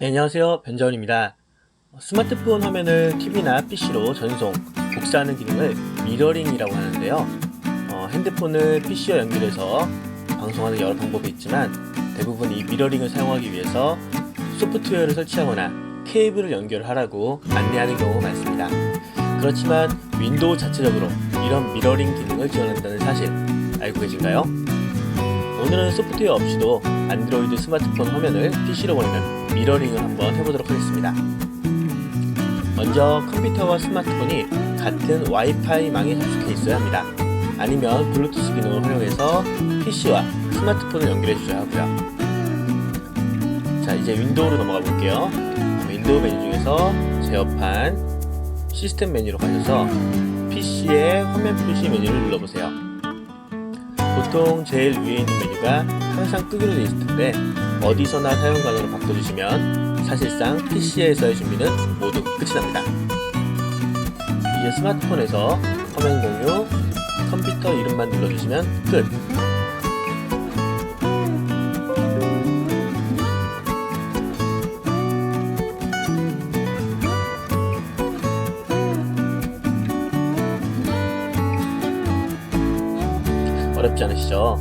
네, 안녕하세요. 변자원입니다. 스마트폰 화면을 TV나 PC로 전송, 복사하는 기능을 미러링이라고 하는데요. 어, 핸드폰을 PC와 연결해서 방송하는 여러 방법이 있지만 대부분 이 미러링을 사용하기 위해서 소프트웨어를 설치하거나 케이블을 연결하라고 안내하는 경우가 많습니다. 그렇지만 윈도우 자체적으로 이런 미러링 기능을 지원한다는 사실 알고 계신가요? 오늘은 소프트웨어 없이도 안드로이드 스마트폰 화면을 PC로 보내는 미러링을 한번 해보도록 하겠습니다. 먼저 컴퓨터와 스마트폰이 같은 와이파이 망에 접속해 있어야 합니다. 아니면 블루투스 기능을 활용해서 PC와 스마트폰을 연결해 주셔야 하고요. 자, 이제 윈도우로 넘어가 볼게요. 윈도우 메뉴 중에서 제어판 시스템 메뉴로 가셔서 PC의 화면 표시 메뉴를 눌러보세요. 보통 제일 위에 있는 메뉴가 항상 끄기로 되어 있을 텐데 어디서나 사용 가능으로 바꿔주시면 사실상 PC에서의 준비는 모두 끝이 납니다. 이제 스마트폰에서 화면 공유, 컴퓨터 이름만 눌러주시면 끝. 어렵지 않으시죠?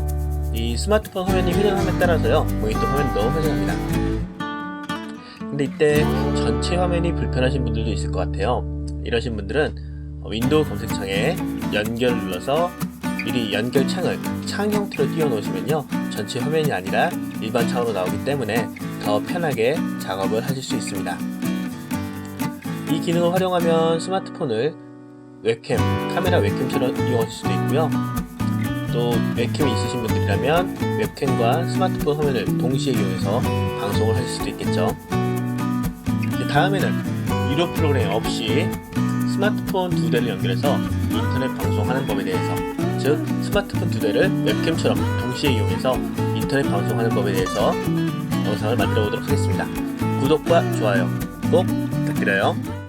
이 스마트폰 화면이 회전함에 따라서요 모니터 화면도 회전합니다. 근데 이때 전체 화면이 불편하신 분들도 있을 것 같아요. 이러신 분들은 윈도우 검색창에 연결 눌러서 미리 연결 창을 창 형태로 띄워 놓으시면요 전체 화면이 아니라 일반 창으로 나오기 때문에 더 편하게 작업을 하실 수 있습니다. 이 기능을 활용하면 스마트폰을 웹캠, 카메라 웹캠처럼 이용하실 수도 있고요. 또 웹캠이 있으신 분들이라면 웹캠과 스마트폰 화면을 동시에 이용해서 방송을 하실 수도 있겠죠. 다음에는 유료 프로그램 없이 스마트폰 두 대를 연결해서 인터넷 방송하는 법에 대해서 즉 스마트폰 두 대를 웹캠처럼 동시에 이용해서 인터넷 방송하는 법에 대해서 영상을 만들어 보도록 하겠습니다. 구독과 좋아요 꼭 부탁드려요.